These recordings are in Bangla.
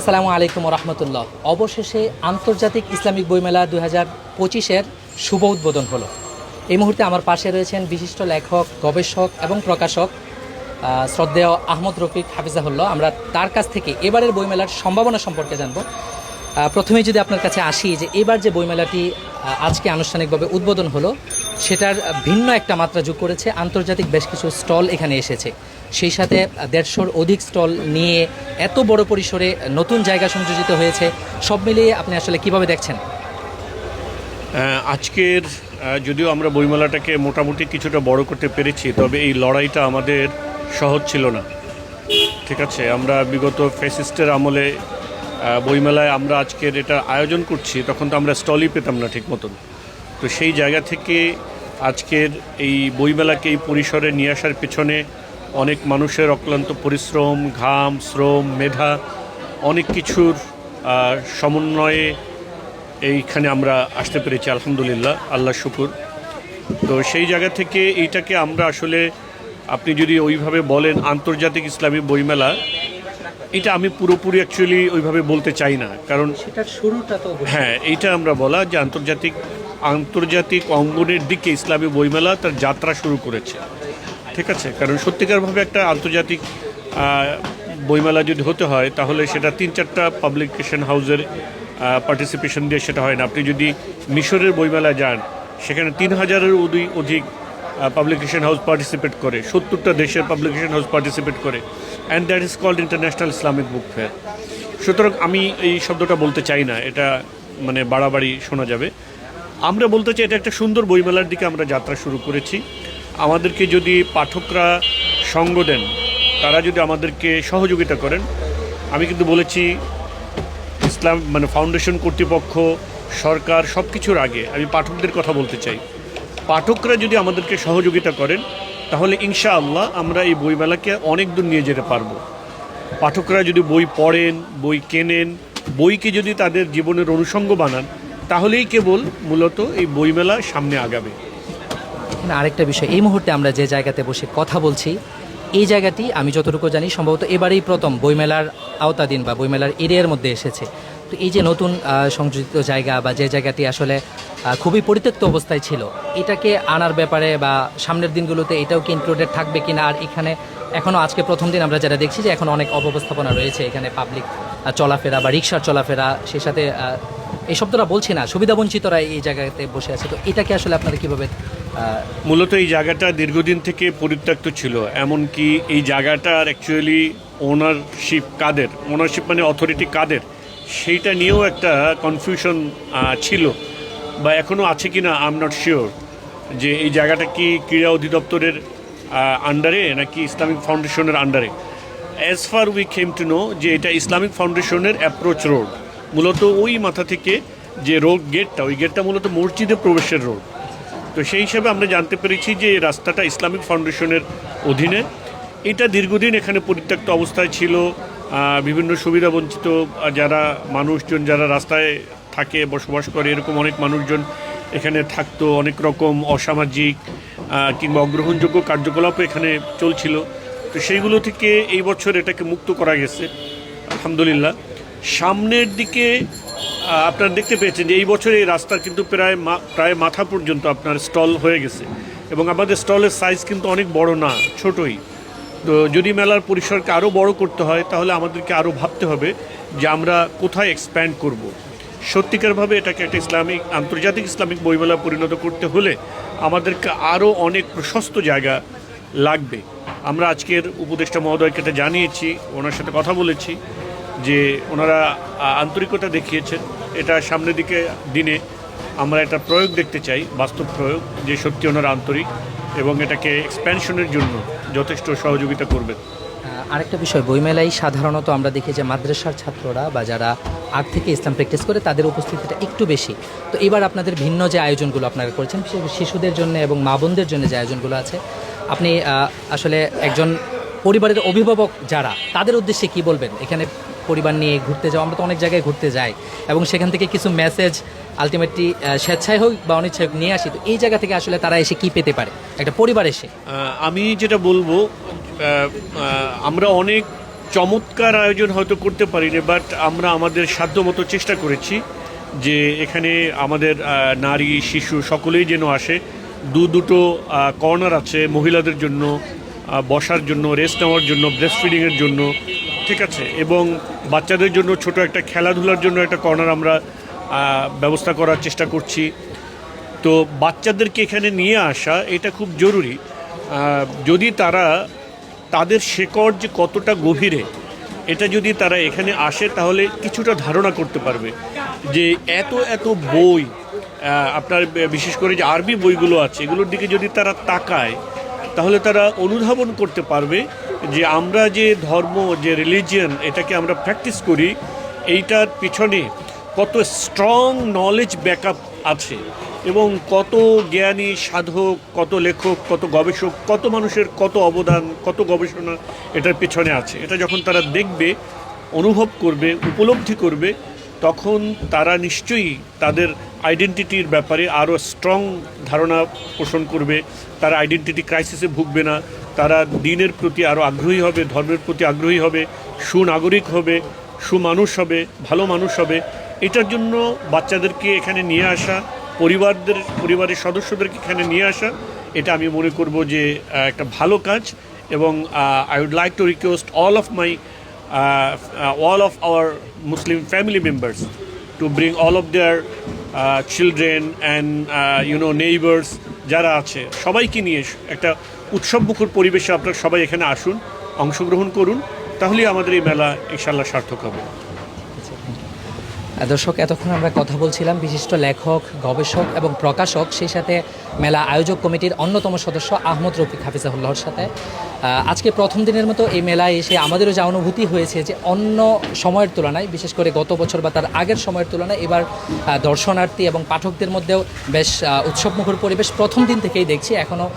আসসালামু আলাইকুম রহমতুল্লাহ অবশেষে আন্তর্জাতিক ইসলামিক বইমেলা দু হাজার পঁচিশের শুভ উদ্বোধন হলো। এই মুহূর্তে আমার পাশে রয়েছেন বিশিষ্ট লেখক, গবেষক এবং প্রকাশক শ্রদ্ধেয় আহমদ রফিক হাফিজাহুল্লাহ। আমরা তার কাছ থেকে এবারের বইমেলার সম্ভাবনা সম্পর্কে জানব। প্রথমেই যদি আপনার কাছে আসি যে এবার যে বইমেলাটি আজকে আনুষ্ঠানিকভাবে উদ্বোধন হলো সেটার ভিন্ন একটা মাত্রা যোগ করেছে। আন্তর্জাতিক বেশ কিছু স্টল এখানে এসেছে। সেই সাথে দেড়শোর অধিক স্টল নিয়ে এত বড় পরিসরে নতুন জায়গা সংযোজিত হয়েছে। সব মিলিয়ে আপনি আসলে কীভাবে দেখছেন? আজকের যদিও আমরা বইমেলাটাকে মোটামুটি কিছুটা বড় করতে পেরেছি, তবে এই লড়াইটা আমাদের সহজ ছিল না। ঠিক আছে, আমরা বিগত ফেসিস্টের আমলে বইমেলায় আমরা আজকের এটা আয়োজন করছি, তখন তো আমরা স্টলই পেতাম না ঠিক মতন তো সেই জায়গা থেকে আজকের এই বইমেলাকে এই পরিসরে নিয়ে আসার পেছনে অনেক মানুষের অক্লান্ত পরিশ্রম ঘাম শ্রম মেধা অনেক কিছুর সমন্বয়ে এইখানে আমরা আসতে পেরেছি আলহামদুলিল্লাহ আল্লাহ শুকুর। তো সেই জায়গা থেকে এইটাকে আমরা আসলে আপনি যদি ওইভাবে বলেন আন্তর্জাতিক ইসলামী বইমেলা এটা আমি পুরোপুরি অ্যাকচুয়ালি ওইভাবে বলতে চাই না কারণ সেটার শুরুটা তো হ্যাঁ এইটা আমরা বলা যে আন্তর্জাতিক আন্তর্জাতিক অঙ্গনের দিকে ইসলামী বইমেলা তার যাত্রা শুরু করেছে। ঠিক আছে? কারণ সত্যিকারভাবে একটা আন্তর্জাতিক বইমেলা যদি হতে হয়, তাহলে সেটা তিন চারটা পাবলিকেশন হাউসের পার্টিসিপেশন দিয়ে সেটা হয় না। আপনি যদি মিশরের বইমেলায় যান, সেখানে তিন হাজারের অধিক পাবলিকেশন হাউস পার্টিসিপেট করে, সত্তরটা দেশের পাবলিকেশন হাউস পার্টিসিপেট করে and that is called international Islamic book fair সুতরাং আমি এই শব্দটা বলতে চাই না, এটা মানে বাড়াবাড়ি শোনা যাবে। আমরা বলতে চাই এটা একটা সুন্দর বইমেলার দিকে আমরা যাত্রা শুরু করেছি। আমাদেরকে যদি পাঠকরা সঙ্গ দেন, তারা যদি আমাদেরকে সহযোগিতা করেন, আমি কিন্তু বলেছি ইসলাম মানে ফাউন্ডেশন কর্তৃপক্ষ, সরকার সব কিছুর আগে আমি পাঠকদের কথা বলতে চাই। পাঠকরা যদি আমাদেরকে সহযোগিতা করেন, তাহলে ইনশাআল্লাহ আমরা এই বইমেলাকে অনেক দূর নিয়ে যেতে পারব। পাঠকরা যদি বই পড়েন, বই কেনেন, বইকে যদি তাদের জীবনের অনুষঙ্গ বানান তাহলেই কেবল মূলত এই বইমেলা সামনে আগাবে। আরেকটা বিষয়, এই মুহূর্তে আমরা যে জায়গাতে বসে কথা বলছি, এই জায়গাটি আমি যতটুকু জানি সম্ভবত এবারেই প্রথম বইমেলার আওতাধীন বা বইমেলার এরিয়ার মধ্যে এসেছে। তো এই যে নতুন সংযোজিত জায়গা বা যে জায়গাটি আসলে খুবই পরিত্যক্ত অবস্থায় ছিল, এটাকে আনার ব্যাপারে বা সামনের দিনগুলোতে এটাও কি ইনক্লুডেড থাকবে কিনা, আর এখানে এখনও আজকে প্রথম দিন আমরা যেটা দেখছি যে এখন অনেক অব্যবস্থাপনা রয়েছে, এখানে পাবলিক চলাফেরা বা রিক্সার চলাফেরা সেই সাথে এই শব্দটা বলছি না সুবিধাবঞ্চিতরা এই জায়গাতে বসে আছে, তো এটাকে আসলে আপনারা কীভাবে মূলত এই জায়গাটা দীর্ঘদিন থেকে পরিত্যক্ত ছিল, এমনকি এই জায়গাটার অ্যাকচুয়ালি ওনারশিপ কাদের ওনারশিপ মানে অথরিটি কাদের, সেইটা নিয়েও একটা কনফিউশন ছিল, বা এখনও আছে কি না আই এম নট শিওর যে এই জায়গাটা কি ক্রীড়া অধিদপ্তরের আন্ডারে নাকি ইসলামিক ফাউন্ডেশনের আন্ডারে as far we came to know যে এটা ইসলামিক ফাউন্ডেশনের অ্যাপ্রোচ রোড মূলত ওই মাথা থেকে যে রোড গেটটা, ওই গেটটা মূলত মসজিদে প্রবেশের রোড তো সেই হিসাবে আমরা জানতে পেরেছি যে রাস্তাটা ইসলামিক ফাউন্ডেশনের অধীনে। এটা দীর্ঘদিন এখানে পরিত্যক্ত অবস্থায় ছিল। বিভিন্ন সুবিধা বঞ্চিত যারা মানুষজন যারা রাস্তায় থাকে, বসবাস করে, এরকম অনেক মানুষজন এখানে থাকতো। অনেক রকম অসামাজিক কিংবা অগ্রহণযোগ্য কার্যকলাপও এখানে চলছিল। তো সেইগুলো থেকে এই বছর এটাকে মুক্ত করা গেছে। আলহামদুলিল্লাহ। সামনের দিকে আপনারা দেখতে পেয়েছেন যে এই বছর এই রাস্তা কিন্তু প্রায় প্রায় মাথা পর্যন্ত আপনার স্টল হয়ে গেছে। এবং আমাদের স্টলের সাইজ কিন্তু অনেক বড় না, ছোটই। তো যদি মেলার পরিসরকে আরও বড় করতে হয়, তাহলে আমাদেরকে আরও ভাবতে হবে যে আমরা কোথায় এক্সপ্যান্ড করব। সত্যিকারভাবে এটাকে একটা ইসলামিক, আন্তর্জাতিক ইসলামিক বইমেলা পরিণত করতে হলে আমাদেরকে আরও অনেক প্রশস্ত জায়গা লাগবে। আমরা আজকের উপদেষ্টা মহোদয়কে এটা জানিয়েছি, ওনার সাথে কথা বলেছি। যে ওনারা আন্তরিকতা দেখিয়েছেন, এটা সামনের দিকে দিনে আমরা এটা প্রয়োগ দেখতে চাই, বাস্তব প্রয়োগ, যে সত্যি ওনারা আন্তরিক এবং এটাকে এক্সপ্যানশনের জন্য যথেষ্ট সহযোগিতা করবেন। আরেকটা বিষয়, বইমেলায় সাধারণত আমরা দেখি যে মাদ্রাসার ছাত্ররা বা যারা আগ থেকে ইসলাম প্র্যাকটিস করে, তাদের উপস্থিতিটা একটু বেশি। তো এবার আপনাদের ভিন্ন যে আয়োজনগুলো আপনারা করেছেন শিশুদের জন্য এবং মা বোনদের জন্য যে আয়োজনগুলো আছে, আপনি আসলে একজন পরিবারের অভিভাবক যারা, তাদের উদ্দেশ্যে কি বলবেন? এখানে পরিবার নিয়ে ঘুরতে যাওয়া আমরা তো অনেক জায়গায় ঘুরতে যাই। এবং সেখান থেকে কিছু মেসেজ আলটিমেটলি স্বেচ্ছায় হোক বা অনিচ্ছায় হোক নিয়ে আসি। তো এই জায়গা থেকে আসলে তারা এসে কি পেতে পারে? একটা পরিবার এসে। আমি যেটা বলব আমরা অনেক চমৎকার আয়োজন হয়তো করতে পারিনি বাট আমরা আমাদের সাধ্যমতো চেষ্টা করেছি যে এখানে আমাদের নারী, শিশু সকলেই যেন আসে। দু দুটো কর্নার আছে মহিলাদের জন্য বসার জন্য রেস্ট নেওয়ার জন্য ব্রেস্ট ফিডিংয়ের জন্য। ঠিক আছে, এবং বাচ্চাদের জন্য ছোট একটা খেলাধুলার জন্য একটা কর্নার আমরা ব্যবস্থা করার চেষ্টা করছি। তো বাচ্চাদেরকে এখানে নিয়ে আসা, এটা খুব জরুরি। যদি তারা তাদের শেকড় যে কতটা গভীরে, এটা যদি তারা এখানে আসে, তাহলে কিছুটা ধারণা করতে পারবে যে এত এত বই আপনার, বিশেষ করে যে আরবি বইগুলো আছে, এগুলোর দিকে যদি তারা তাকায় তাহলে তারা অনুধাবন করতে পারবে যে আমরা যে ধর্ম, যে রিলিজিয়ান এটাকে আমরা প্র্যাকটিস করি, এইটার পিছনে কত স্ট্রং নলেজ ব্যাকআপ আছে এবং কত জ্ঞানী সাধক, কত লেখক, কত গবেষক, কত মানুষের কত অবদান, কত গবেষণা এটার পেছনে আছে। এটা যখন তারা দেখবে, অনুভব করবে, উপলব্ধি করবে, তখন তারা নিশ্চয়ই তাদের আইডেন্টিটির ব্যাপারে আরও স্ট্রং ধারণা পোষণ করবে। তারা আইডেন্টিটি ক্রাইসিসে ভুগবে না। তারা দিনের প্রতি আরও আগ্রহী হবে, ধর্মের প্রতি আগ্রহী হবে, সুনাগরিক হবে, সুমানুষ হবে, ভালো মানুষ হবে। এটার জন্য বাচ্চাদেরকে এখানে নিয়ে আসা, পরিবারদের, পরিবারের সদস্যদেরকে এখানে নিয়ে আসা, এটা আমি মনে করব যে একটা ভালো কাজ এবং I would like to request all of my all of our Muslim family members to bring all of their children and know, neighbors যারা আছে, সবাইকে নিয়ে একটা উৎসবমুখর পরিবেশে আপনারা সবাই এখানে আসুন, অংশগ্রহণ করুন, তাহলেই আমাদের এই মেলা ইনশাল্লাহ সার্থক হবে। দর্শক, এতক্ষণ আমরা কথা বলছিলাম বিশিষ্ট লেখক, গবেষক এবং প্রকাশক, সেই সাথে মেলা আয়োজক কমিটির অন্যতম সদস্য আহমদ রফিক হাফিজাহুল্লাহর সাথে। আজকে প্রথম দিনের মতো এই মেলায় এসে আমাদেরও যা অনুভূতি হয়েছে যে অন্য সময়ের তুলনায়, বিশেষ করে গত বছর বা তার আগের সময়ের তুলনায়, এবার দর্শনার্থী এবং পাঠকদের মধ্যেও বেশ উৎসবমুখর পরিবেশ প্রথম দিন থেকেই দেখছি। এখনও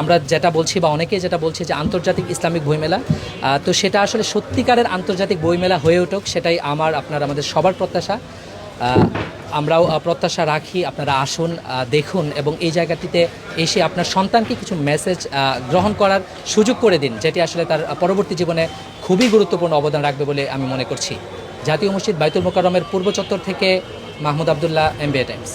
আমরা যেটা বলছি বা অনেকেই যেটা বলছি যে আন্তর্জাতিক ইসলামিক বইমেলা তো সেটা আসলে সত্যিকারের আন্তর্জাতিক বইমেলা হয়ে উঠুক, সেটাই আমার, আপনার, আমাদের সবার প্রত্যাশা। আহ, আমরাও প্রত্যাশা রাখি আপনারা আসুন দেখুন এবং এই জায়গাটিতে এসে আপনার সন্তানকে কিছু মেসেজ গ্রহণ করার সুযোগ করে দিন যেটি আসলে তার পরবর্তী জীবনে খুবই গুরুত্বপূর্ণ অবদান রাখবে বলে আমি মনে করছি। জাতীয় মসজিদ বাইতুল মোকারমের পূর্ব চত্বর থেকে মাহমুদ আবদুল্লাহ এমবিএ টাইমস